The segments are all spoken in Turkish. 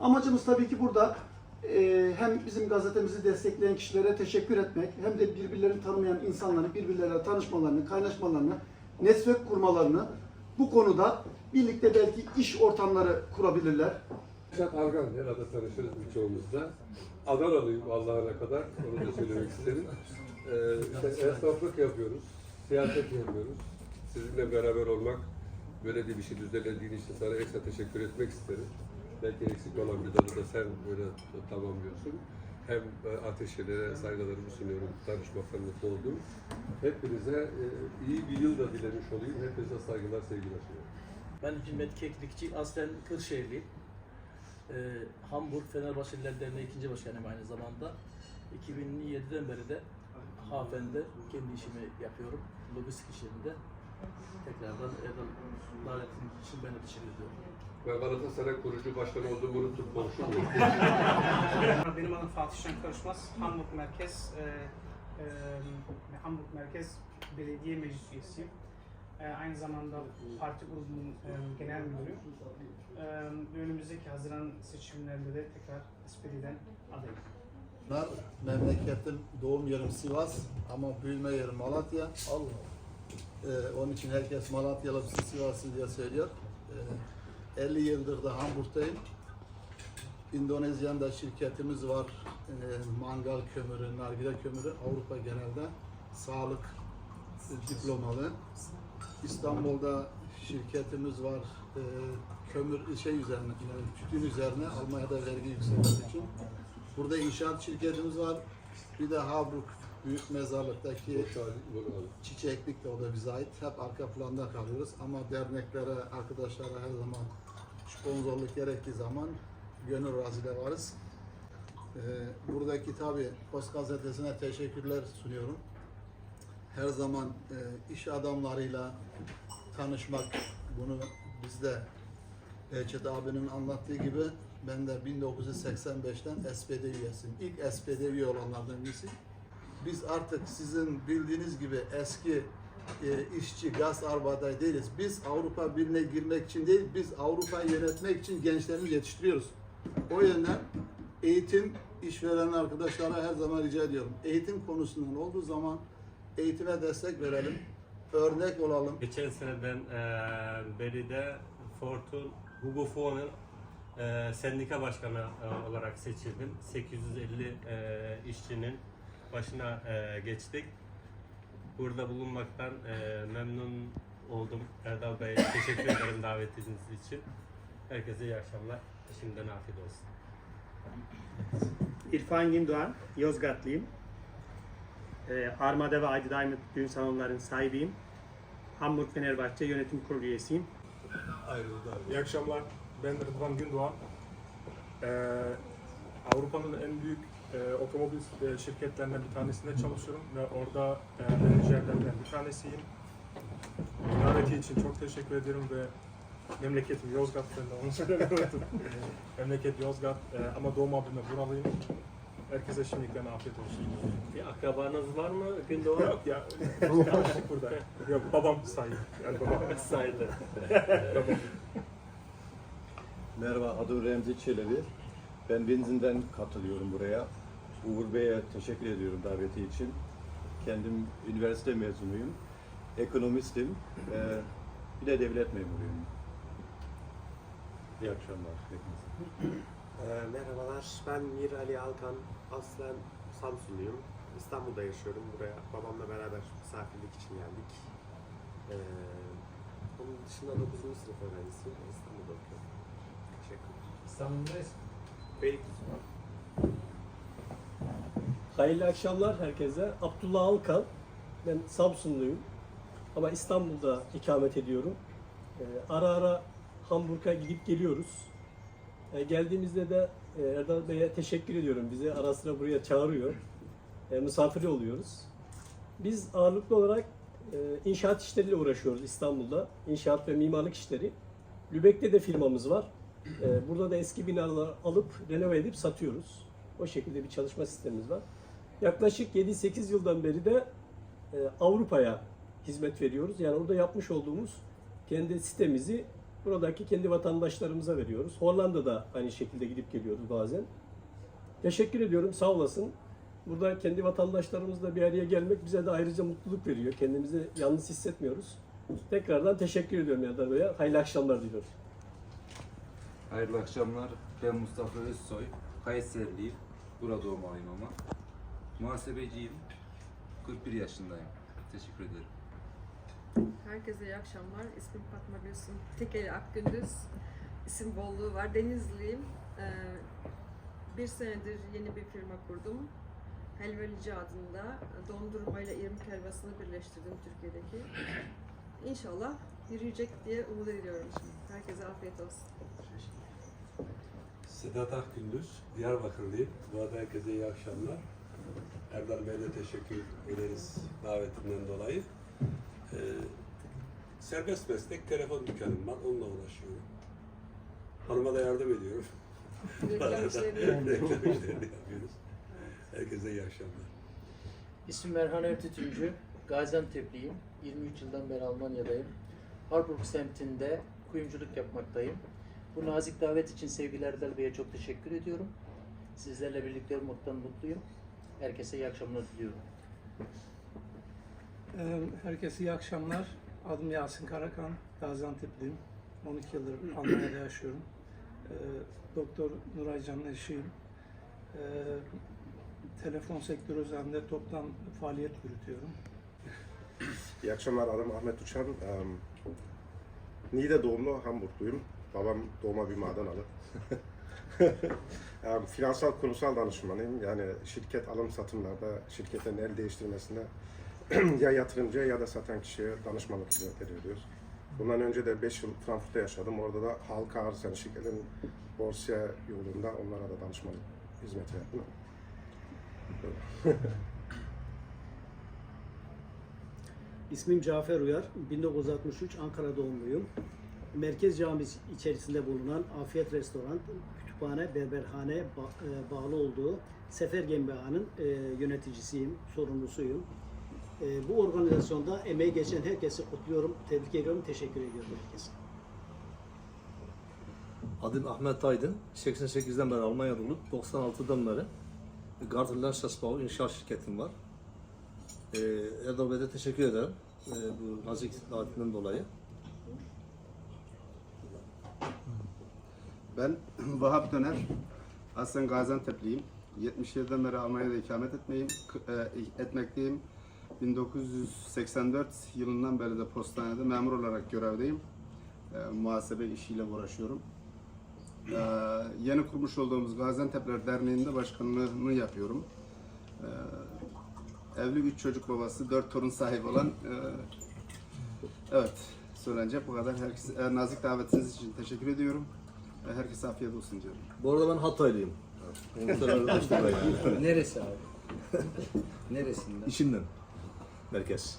Amacımız tabii ki burada e, hem bizim gazetemizi destekleyen kişilere teşekkür etmek hem de birbirlerini tanımayan insanların birbirleriyle tanışmalarını, kaynaşmalarını, network kurmalarını bu konuda birlikte belki iş ortamları kurabilirler. Şat Argan, herhalde tanışırız birçoğumuz da. Adanalıyım Allah'ına kadar, onu da söylemek isterim. Ee, işte esnaflık yapıyoruz, siyaset yapıyoruz. Sizinle beraber olmak, böyle bir işi düzenlediğin için sana ekstra teşekkür etmek isterim. Belki eksik olan bir dalı da sen böyle tamamlıyorsun. Hem e, ateşelere saygılarımı sunuyorum, tanışmaktan mutlu oldum. Hepinize e, iyi bir yıl da dilemiş olayım. Hepinize saygılar, sevgiler sunuyorum. Ben Himmet Keklikçi, aslen Kırşehirliyim. Ee, Hamburg Fenerbahçeliler Derneği ikinci başkanıyım aynı zamanda. 2007'den beri de Hafen'de kendi işimi yapıyorum. Lojistik işlerinde. Tekrardan Erdal davetin için ben teşekkür ediyorum. Ben Galatasaray kurucu başkanı olduğumu unutup konuşuyorum. Benim adım Fatih Şen Karışmaz. Hamburg Merkez e, e, Hamburg Merkez Belediye Meclis üyesiyim. E, aynı zamanda parti grubunun e, genel müdürüyüm. E, önümüzdeki Haziran seçimlerinde de tekrar SPD'den adayım. Bunlar memleketim, doğum yerim Sivas ama büyüme yerim Malatya. Ee, onun için herkes Malatyalı Sivaslı diye söylüyor. Ee, 50 yıldır da Hamburg'dayım. İndonezya'da şirketimiz var. Ee, mangal kömürü, nargile kömürü Avrupa genelde sağlık e, diplomalı. İstanbul'da şirketimiz var. Ee, kömür şey üzerine, yani tütün üzerine Almanya'da vergi yükseldiği için. Burada inşaat şirketimiz var. Bir de Harburg Büyük Mezarlık'taki çiçeklik de o da bize ait. Hep arka planda kalıyoruz ama derneklere, arkadaşlara her zaman sponsorluk gerektiği zaman gönül razıyla varız. Ee, buradaki tabi Post Gazetesi'ne teşekkürler sunuyorum. Her zaman e, iş adamlarıyla tanışmak, bunu bizde Behçet abinin anlattığı gibi ben de 1985'ten SPD üyesiyim. İlk SPD üye olanlardan birisiyim. Biz artık sizin bildiğiniz gibi eski e, işçi, gaz arbeiter değiliz. Biz Avrupa Birliği'ne girmek için değil, biz Avrupa'yı yönetmek için gençlerimizi yetiştiriyoruz. O yönden eğitim işveren arkadaşlara her zaman rica ediyorum. Eğitim konusundan olduğu zaman eğitime destek verelim, örnek olalım. Geçen sene ben e, Beri'de Ford'un Hugo Fuo'nun e, sendika başkanı e, olarak seçildim. 850 e, işçinin başına e, geçtik. Burada bulunmaktan e, memnun oldum. Erdal Bey teşekkür ederim davetiniz için. Herkese iyi akşamlar. Şimdiden afiyet olsun. İrfan Gündoğan, Yozgatlıyım. Ee, Armada ve Aydın Diamond düğün salonlarının sahibiyim. Hamburg Fenerbahçe Yönetim Kurulu üyesiyim. İyi akşamlar. Ben Rıdvan Gündoğan. Ee, Avrupa'nın en büyük e, otomobil e, şirketlerinden bir tanesinde çalışıyorum ve orada e, menajerlerden bir tanesiyim. Daveti için çok teşekkür ederim ve memleketim Yozgat, ben de onu söylemeyi unuttum. Memleket Yozgat e, ama doğum abime buralıyım. Herkese şimdiden afiyet olsun. Bir akrabanız var mı Gündoğan? Yok ya, tanıştık burada. Yok, babam sahip. Yani babam Sayılır. Merhaba, adım Remzi Çelebi. Ben Benzin'den katılıyorum buraya. Uğur Bey'e teşekkür ediyorum daveti için. Kendim üniversite mezunuyum. Ekonomistim. Ee, bir de devlet memuruyum. İyi akşamlar hepinize. Ee, merhabalar, ben Mir Ali Alkan. Aslen Samsunluyum. İstanbul'da yaşıyorum. Buraya babamla beraber misafirlik için geldik. Ee, onun dışında 9. sınıf öğrencisiyim. İstanbul'da okuyorum. Teşekkürler. İstanbul'dayız. Beylikdüzü. Hayırlı akşamlar herkese. Abdullah Alkan. Ben Samsunluyum. Ama İstanbul'da ikamet ediyorum. Ee, ara ara Hamburg'a gidip geliyoruz. Ee, geldiğimizde de e, Erdal Bey'e teşekkür ediyorum. Bizi ara sıra buraya çağırıyor. E, misafiri oluyoruz. Biz ağırlıklı olarak e, inşaat işleriyle uğraşıyoruz İstanbul'da. İnşaat ve mimarlık işleri. Lübeck'te de firmamız var. Burada da eski binaları alıp renove edip satıyoruz. O şekilde bir çalışma sistemimiz var. Yaklaşık 7-8 yıldan beri de e, Avrupa'ya hizmet veriyoruz. Yani orada yapmış olduğumuz kendi sitemizi buradaki kendi vatandaşlarımıza veriyoruz. Hollanda'da aynı şekilde gidip geliyoruz bazen. Teşekkür ediyorum, sağ olasın. Burada kendi vatandaşlarımızla bir araya gelmek bize de ayrıca mutluluk veriyor. Kendimizi yalnız hissetmiyoruz. Tekrardan teşekkür ediyorum Yadar Bey'e. Hayırlı akşamlar diliyorum. Hayırlı akşamlar. Ben Mustafa Özsoy. Kayserliyim. Burada doğmalıyım ama. Muhasebeciyim. 41 yaşındayım. Teşekkür ederim. Herkese iyi akşamlar. İsmim Fatma Gülsüm Tekeli Akgündüz. İsim bolluğu var. Denizliyim. Ee, bir senedir yeni bir firma kurdum. Helvalici adında dondurmayla irmik helvasını birleştirdim Türkiye'deki. İnşallah yürüyecek diye umut ediyorum. Herkese afiyet olsun. Sedat Akgündüz, Diyarbakırlıyım. Bu arada herkese iyi akşamlar. Erdal Bey'e de teşekkür ederiz davetinden dolayı. Ee, serbest meslek telefon dükkanım var, onunla uğraşıyorum. Hanıma da yardım ediyorum. Reklam işleri. Reklam işlerini yapıyoruz. Herkese iyi akşamlar. İsmim Erhan Ertütüncü. Gaziantep'liyim. 23 yıldan beri Almanya'dayım. Harburg semtinde kuyumculuk yapmaktayım. Bu nazik davet için sevgili Erdal Bey'e çok teşekkür ediyorum. Sizlerle birlikte olmaktan mutluyum. Herkese iyi akşamlar diliyorum. Ee, Herkese iyi akşamlar. Adım Yasin Karakan, Gaziantep'liyim. 12 yıldır Almanya'da yaşıyorum. Ee, Doktor Nuray Can'ın eşiyim. Ee, Telefon sektörü üzerinde toptan faaliyet yürütüyorum. İyi akşamlar, adım Ahmet Uçan. Niğde doğumlu, Hamburgluyum. Babam doğma bir madanalı. Em, finansal kurumsal danışmanıyım. Yani şirket alım satımlarda şirketin el değiştirmesine ya yatırımcıya ya da satan kişiye danışmanlık hizmetleri veriyoruz. Bundan önce de 5 yıl Frankfurt'ta yaşadım. Orada da halka arz yani şirketin borsaya yolunda onlara da danışmanlık hizmeti verdim. İsmim Cafer Uyar. 1963 Ankara doğumluyum. Merkez Camisi içerisinde bulunan Afiyet Restoran, kütüphane, berberhane e, bağlı olduğu Sefer Gembehan'ın e, yöneticisiyim, sorumlusuyum. E, bu organizasyonda emeği geçen herkesi kutluyorum, tebrik ediyorum, teşekkür ediyorum herkese. Adım Ahmet Aydın. 88'den beri Almanya'da olup 96'dan beri Gardner Sasbau inşaat şirketim var. Ee, Bey'e teşekkür ederim bu nazik davetinden dolayı. Ben Vahap Döner. Aslen Gaziantep'liyim. 77'den beri Almanya'da ikamet etmeyim, e, etmekteyim. 1984 yılından beri de postanede memur olarak görevdeyim. E, muhasebe işiyle uğraşıyorum. E, yeni kurmuş olduğumuz Gaziantep'ler Derneği'nde başkanlığını yapıyorum. E, evli üç çocuk babası, dört torun sahibi olan e, evet söylenecek bu kadar. Herkese, nazik davetiniz için teşekkür ediyorum. Herkese afiyet olsun diyorum. Bu arada ben Hataylıyım. Yani. Neresi abi? Neresinden? İşimden. Merkez.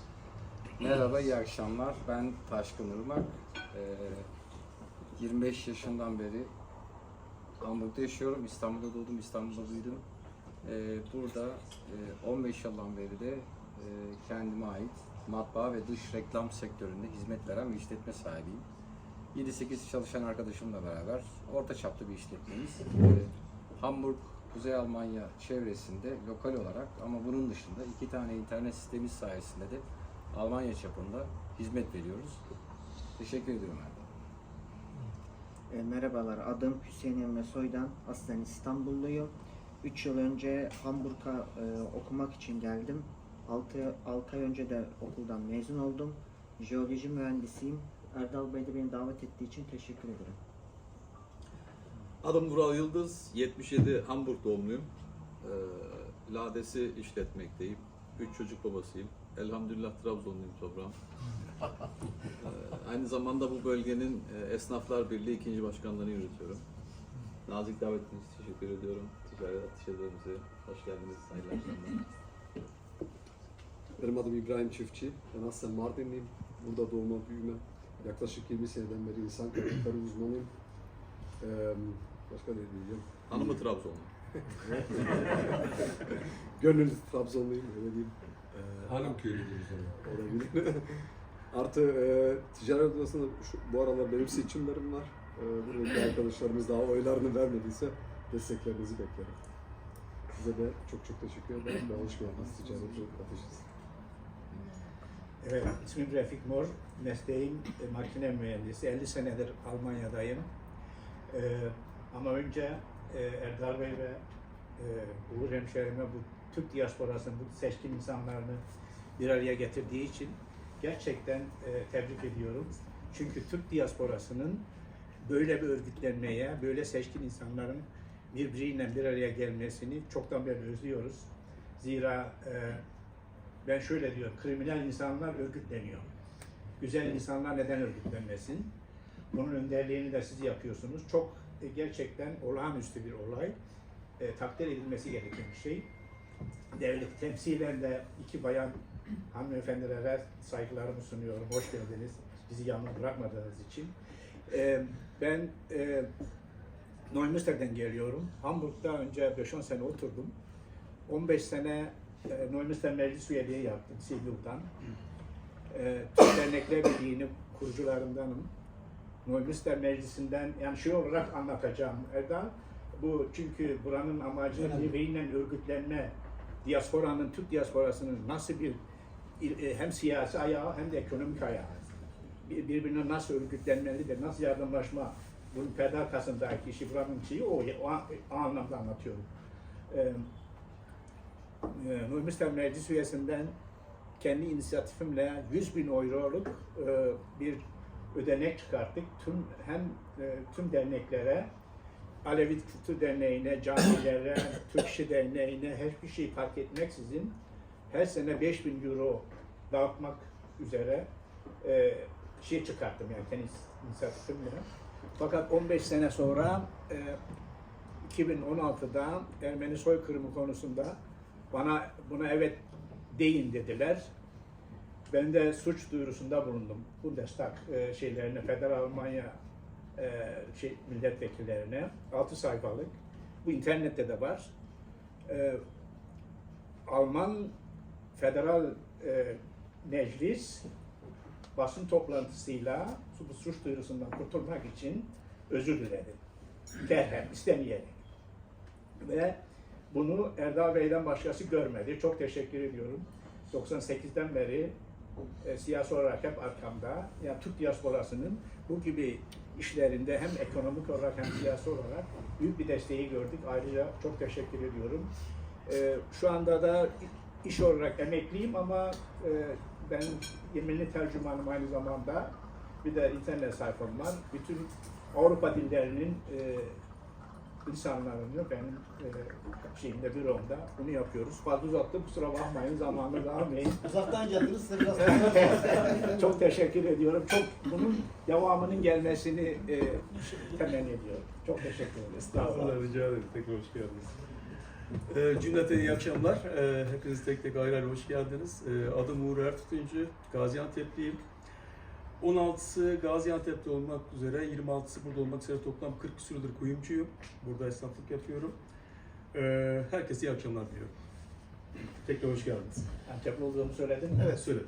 Merhaba, iyi akşamlar. Ben Taşkın Irmak. Ee, 25 yaşından beri Hamburg'da yaşıyorum. İstanbul'da doğdum, İstanbul'da büyüdüm. Ee, burada e, 15 yıldan beri de e, kendime ait matbaa ve dış reklam sektöründe hizmet veren bir işletme sahibiyim. 7-8 çalışan arkadaşımla beraber orta çaplı bir işletmeyiz. Ee, Hamburg, Kuzey Almanya çevresinde lokal olarak ama bunun dışında iki tane internet sistemi sayesinde de Almanya çapında hizmet veriyoruz. Teşekkür ediyorum Erdem. E, merhabalar, adım Hüseyin Emre Soydan. Aslen İstanbulluyum. 3 yıl önce Hamburg'a e, okumak için geldim. 6, 6 ay önce de okuldan mezun oldum. Jeoloji mühendisiyim. Erdal Bey de beni davet ettiği için teşekkür ederim. Adım Vural Yıldız, 77 Hamburg doğumluyum. Ee, Lades'i işletmekteyim. Üç çocuk babasıyım. Elhamdülillah Trabzonluyum toprağım. Ee, aynı zamanda bu bölgenin e, Esnaflar Birliği ikinci başkanlığını yürütüyorum. Nazik davetiniz için teşekkür ediyorum. Ticaret Atışlarımızı hoş geldiniz. Hayırlı akşamlar. Benim adım İbrahim Çiftçi. Ben aslen Mardinliyim. Burada doğma büyüme. Yaklaşık 20 seneden beri insan kaynakları uzmanıyım. Ee, başka ne diyeceğim? Hanımı Trabzonlu. Gönül Trabzonluyum öyle diyeyim. Ee, Hanım köylüyüm Olabilir. Artı e, ticaret odasında şu, bu aralar benim seçimlerim var. E, buradaki arkadaşlarımız daha oylarını vermediyse desteklerinizi beklerim. Size de çok çok teşekkür ederim ve hoş geldiniz ticaret ateşiniz. Evet, ismim Refik Mor. Mesleğim e, makine mühendisi. 50 senedir Almanya'dayım. E, ama önce e, Erdal Bey ve e, Uğur hemşehrime bu Türk diasporasının, bu seçkin insanlarını bir araya getirdiği için gerçekten e, tebrik ediyorum. Çünkü Türk diasporasının böyle bir örgütlenmeye, böyle seçkin insanların birbiriyle bir araya gelmesini çoktan beri özlüyoruz. Zira e, ben şöyle diyorum, kriminal insanlar örgütleniyor. Güzel insanlar neden örgütlenmesin? Bunun önderliğini de siz yapıyorsunuz. Çok e, gerçekten olağanüstü bir olay. E, takdir edilmesi gereken bir şey. Devlet temsilen de iki bayan hanımefendilere saygılarımı sunuyorum. Hoş geldiniz. Bizi yalnız bırakmadığınız için. E, ben e, Neumünster'den geliyorum. Hamburg'da önce 5-10 sene oturdum. 15 sene e, Neumünster Meclis üyeliği yaptım CDU'dan. E, Türk Dernekler Birliği'nin kurucularındanım. Neumünster Meclisi'nden yani şey olarak anlatacağım Erdal. Bu çünkü buranın amacı birbiriyle örgütlenme, diasporanın, Türk diasporasının nasıl bir e, hem siyasi ayağı hem de ekonomik ayağı. Bir- Birbirine nasıl örgütlenmelidir, nasıl yardımlaşma, bunun işi buranın şeyi o, o, o anlamda anlatıyorum. Ee, e, Nurmistan Meclis üyesinden kendi inisiyatifimle 100 bin euroluk e, bir ödenek çıkarttık. Tüm hem e, tüm derneklere, Alevi Kültür Derneği'ne, camilere, Türk İşi Derneği'ne hiçbir şey fark etmeksizin her sene 5 bin euro dağıtmak üzere e, şey çıkarttım yani kendi inisiyatifimle. Fakat 15 sene sonra e, 2016'da Ermeni soykırımı konusunda bana buna evet deyin dediler. Ben de suç duyurusunda bulundum. Bundestag e, şeylerine, Federal Almanya e, şey, milletvekillerine. 6 sayfalık. Bu internette de var. E, Alman Federal e, Meclis basın toplantısıyla bu suç duyurusundan kurtulmak için özür diledi. Derhal, istemeyerek. Ve bunu Erdal Bey'den başkası görmedi. Çok teşekkür ediyorum. 98'den beri e, siyasi olarak hep arkamda. Yani Türk diasporasının bu gibi işlerinde hem ekonomik olarak hem siyasi olarak büyük bir desteği gördük. Ayrıca çok teşekkür ediyorum. E, şu anda da iş olarak emekliyim ama e, ben yeminli tercümanım aynı zamanda. Bir de internet sayfam var. Bütün Avrupa dillerinin e, insanlarını benim e, şeyimde büromda bunu yapıyoruz. Fazla uzattım kusura bakmayın zamanı da almayın. Uzaktan geldiniz, size biraz Çok teşekkür ediyorum. Çok bunun devamının gelmesini e, temenni ediyorum. Çok teşekkür ederim. Estağfurullah, rica ederim. Tekrar hoş geldiniz. Ee, cümleten iyi akşamlar. Ee, hepiniz tek tek ayrı ayrı hoş geldiniz. Ee, adım Uğur Ertuğruncu, Gaziantep'liyim. 16'sı Gaziantep'te olmak üzere, 26'sı burada olmak üzere toplam 40 küsur kuyumcuyum. Burada esnaflık yapıyorum. Ee, herkese iyi akşamlar diliyorum. Tekrar hoş geldiniz. Antepli olduğumu söyledin mi? Evet, söyle.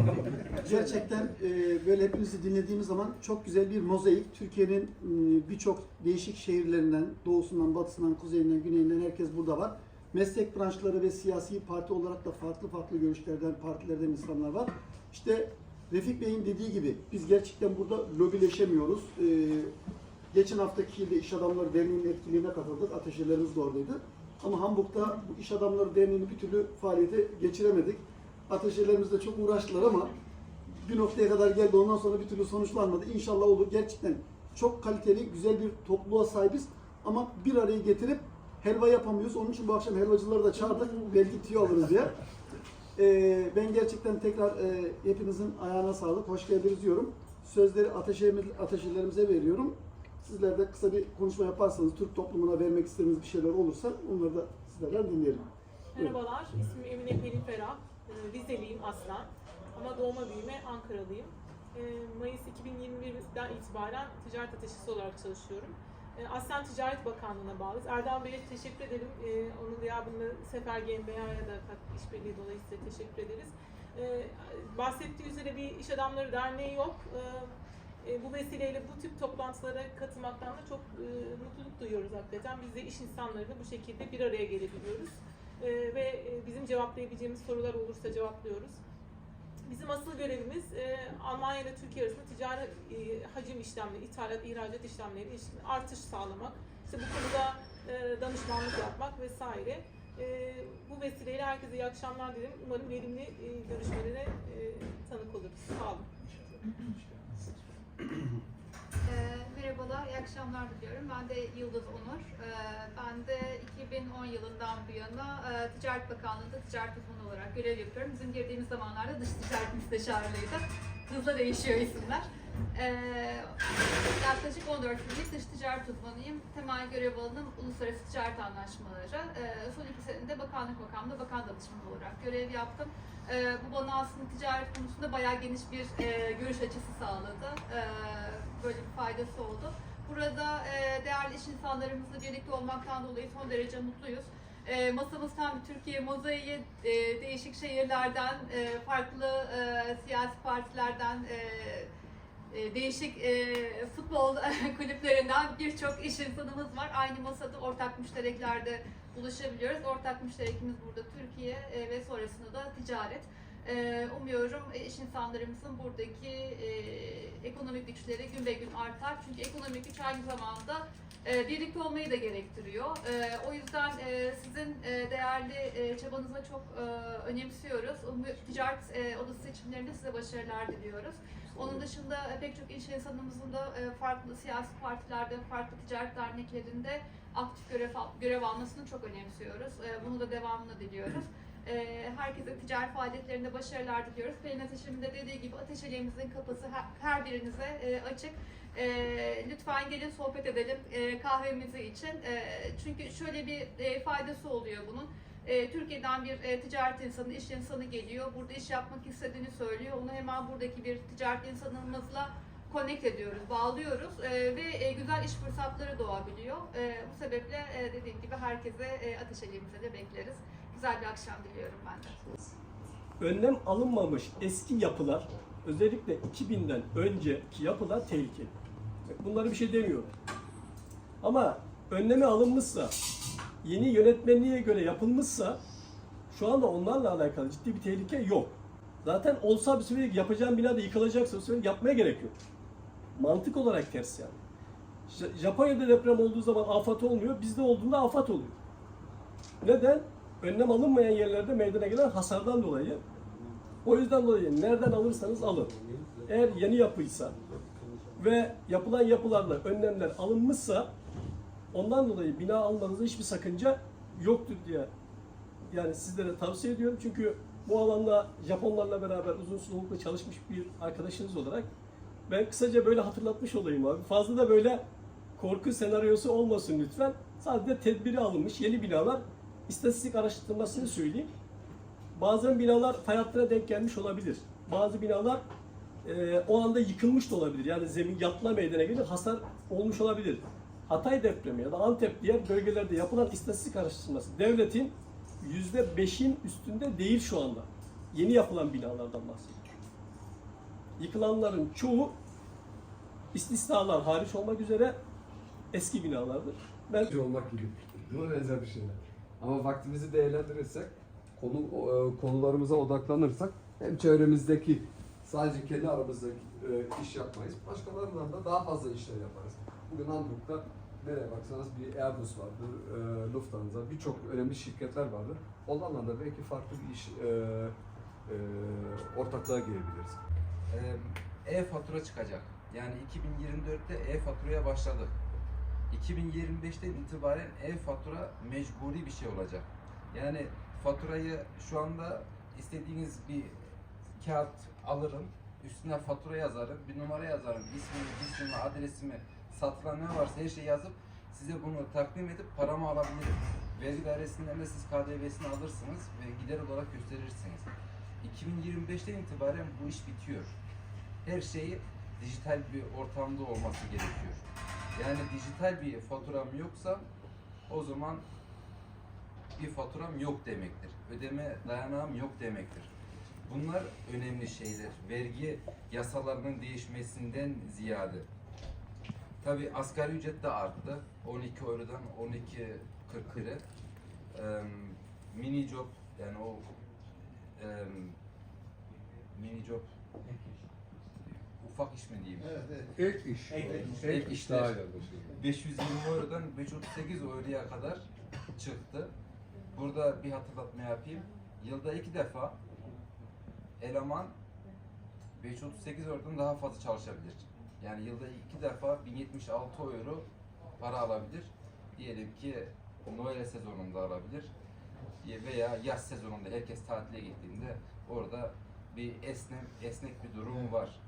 Gerçekten e, böyle hepinizi dinlediğimiz zaman çok güzel bir mozaik. Türkiye'nin e, birçok değişik şehirlerinden, doğusundan, batısından, kuzeyinden, güneyinden herkes burada var. Meslek branşları ve siyasi parti olarak da farklı farklı görüşlerden, partilerden insanlar var. İşte Refik Bey'in dediği gibi biz gerçekten burada lobileşemiyoruz. E, geçen haftaki yılda İş Adamları Derneği'nin etkinliğine katıldık. Ateşelerimiz de oradaydı. Ama Hamburg'da bu İş Adamları Derneği'ni bir türlü faaliyete geçiremedik. Ateşelerimiz de çok uğraştılar ama bir noktaya kadar geldi. Ondan sonra bir türlü sonuçlanmadı. İnşallah olur. Gerçekten çok kaliteli, güzel bir topluluğa sahibiz. Ama bir araya getirip helva yapamıyoruz. Onun için bu akşam helvacıları da çağırdık. Belki tüyo alırız diye. Ee, ben gerçekten tekrar e, hepinizin ayağına sağlık. Hoş geldiniz diyorum. Sözleri ateşelerimize, veriyorum. Sizler de kısa bir konuşma yaparsanız, Türk toplumuna vermek istediğiniz bir şeyler olursa onları da sizlerden dinleyelim. Merhabalar, ismim Emine Pelin Ferah. Ee, Rizeliyim aslen ama doğma büyüme Ankaralıyım. Ee, Mayıs 2021'den itibaren ticaret ateşisi olarak çalışıyorum. Ee, Aslen Ticaret Bakanlığı'na bağlıyız. Erdal Bey'e teşekkür ederim. Ee, Onun gıyabında Sefer GmbH'ya da işbirliği dolayısıyla teşekkür ederiz. E, bahsettiği üzere bir iş adamları derneği yok. E, e, bu vesileyle bu tip toplantılara katılmaktan da çok e, mutluluk duyuyoruz hakikaten. Biz de iş insanlarıyla bu şekilde bir araya gelebiliyoruz. E, ve e, bizim cevaplayabileceğimiz sorular olursa cevaplıyoruz. Bizim asıl görevimiz e, Almanya ile Türkiye arasında ticari e, hacim işlemleri, ithalat, ihracat işlemleri ilişkin artış sağlamak, işte bu konuda e, danışmanlık yapmak vesaire. E, bu vesileyle herkese iyi akşamlar dilerim. Umarım verimli e, görüşmelere e, tanık oluruz. Sağ olun. Ee, merhabalar, iyi akşamlar diliyorum. Ben de Yıldız Onur. Ee, ben de 2010 yılından bu yana e, Ticaret Bakanlığı'nda ticaret uzmanı olarak görev yapıyorum. Bizim girdiğimiz zamanlarda dış ticaret müsteşarlığıydı. Hızla değişiyor isimler. Ee, yaklaşık 14 yıllık dış ticaret uzmanıyım. Temel görev alanım uluslararası ticaret anlaşmaları. Ee, son iki senede bakanlık makamında bakan danışmanı olarak görev yaptım. Ee, bu bana aslında ticaret konusunda bayağı geniş bir e, görüş açısı sağladı. Ee, böyle bir faydası oldu. Burada e, değerli iş insanlarımızla birlikte olmaktan dolayı son derece mutluyuz. E, masamız tam bir Türkiye mozaiği, e, değişik şehirlerden, e, farklı e, siyasi partilerden, e, değişik e, futbol kulüplerinden birçok iş insanımız var. Aynı masada ortak müştereklerde buluşabiliyoruz. Ortak müşterekimiz burada Türkiye e, ve sonrasında da ticaret. E, umuyorum e, iş insanlarımızın buradaki e, ekonomik güçleri gün be gün artar. Çünkü ekonomik güç aynı zamanda e, birlikte olmayı da gerektiriyor. O yüzden sizin değerli çabanıza çok önemsiyoruz. Ticaret odası seçimlerinde size başarılar diliyoruz. Onun dışında pek çok iş insanımızın da farklı siyasi partilerde, farklı ticaret derneklerinde aktif görev, görev almasını çok önemsiyoruz. Bunu da devamını diliyoruz. E, herkese ticari faaliyetlerinde başarılar diliyoruz. Pelin Ateş'in de dediği gibi ateşeliğimizin kapısı her, birinize e, açık. E, lütfen gelin sohbet edelim e, kahvemizi için. E, çünkü şöyle bir e, faydası oluyor bunun. Türkiye'den bir ticaret insanı, iş insanı geliyor. Burada iş yapmak istediğini söylüyor. Onu hemen buradaki bir ticaret insanımızla connect ediyoruz, bağlıyoruz e, ve e, güzel iş fırsatları doğabiliyor. E, bu sebeple e, dediğim gibi herkese e, ateşeliğimize de bekleriz. Güzel bir akşam diliyorum ben de. önlem alınmamış eski yapılar, özellikle 2000'den önceki yapılar tehlikeli. Bak Bunlara bir şey demiyorum. Ama önlemi alınmışsa, yeni yönetmenliğe göre yapılmışsa şu anda onlarla alakalı ciddi bir tehlike yok. Zaten olsa bir sefer yapacağım bina da yıkılacaksa bu sefer yapmaya gerek yok. Mantık olarak ters yani. Japonya'da deprem olduğu zaman afet olmuyor, bizde olduğunda afet oluyor. Neden? Önlem alınmayan yerlerde meydana gelen hasardan dolayı. O yüzden dolayı nereden alırsanız alın. Eğer yeni yapıysa ve yapılan yapılarla önlemler alınmışsa ondan dolayı bina almanızda hiçbir sakınca yoktur diye yani sizlere tavsiye ediyorum. Çünkü bu alanda Japonlarla beraber uzun soluklu çalışmış bir arkadaşınız olarak ben kısaca böyle hatırlatmış olayım abi. Fazla da böyle korku senaryosu olmasın lütfen. Sadece tedbiri alınmış yeni binalar istatistik araştırmasını söyleyeyim. Bazen binalar fay hattına denk gelmiş olabilir. Bazı binalar e, o anda yıkılmış da olabilir. Yani zemin yatma meydana gelir, hasar olmuş olabilir. Hatay depremi ya da Antep diğer bölgelerde yapılan istatistik araştırması devletin %5'in üstünde değil şu anda. Yeni yapılan binalardan bahsediyor. Yıkılanların çoğu istisnalar hariç olmak üzere eski binalardır. Ben olmak gibi. Buna benzer bir şeyler. Ama vaktimizi değerlendirirsek, konu e, konularımıza odaklanırsak hem çevremizdeki sadece kendi aramızda e, iş yapmayız. Başkalarından da daha fazla işler yaparız. Bugün Hamburg'da nereye baksanız bir Airbus vardır, e, Lufthansa, birçok önemli şirketler vardır. Onlarla da belki farklı bir iş e, e, ortaklığa girebiliriz. E-fatura çıkacak. Yani 2024'te e-faturaya başladık. 2025'ten itibaren e-fatura mecburi bir şey olacak. Yani faturayı şu anda istediğiniz bir kağıt alırım, üstüne fatura yazarım, bir numara yazarım, ismimi, cismimi, adresimi, satılan ne varsa her şeyi yazıp size bunu takdim edip paramı alabilirim. Vergi dairesinden de siz KDV'sini alırsınız ve gider olarak gösterirsiniz. 2025'ten itibaren bu iş bitiyor. Her şeyi dijital bir ortamda olması gerekiyor. Yani dijital bir faturam yoksa o zaman bir faturam yok demektir. Ödeme dayanağım yok demektir. Bunlar önemli şeyler. Vergi yasalarının değişmesinden ziyade. Tabi asgari ücret de arttı. 12 eurodan 12.40 lira. Eee, mini job yani o eee, mini job ufak iş mi diyeyim? Ek iş. Ek, Ek iş işler. daha iyi anlaşılıyor. 520 eurodan 538 euroya kadar çıktı. Burada bir hatırlatma yapayım. Yılda iki defa eleman 538 eurodan daha fazla çalışabilir. Yani yılda iki defa 1076 euro para alabilir. Diyelim ki Noel sezonunda alabilir veya yaz sezonunda herkes tatile gittiğinde orada bir esnek esnek bir durum var.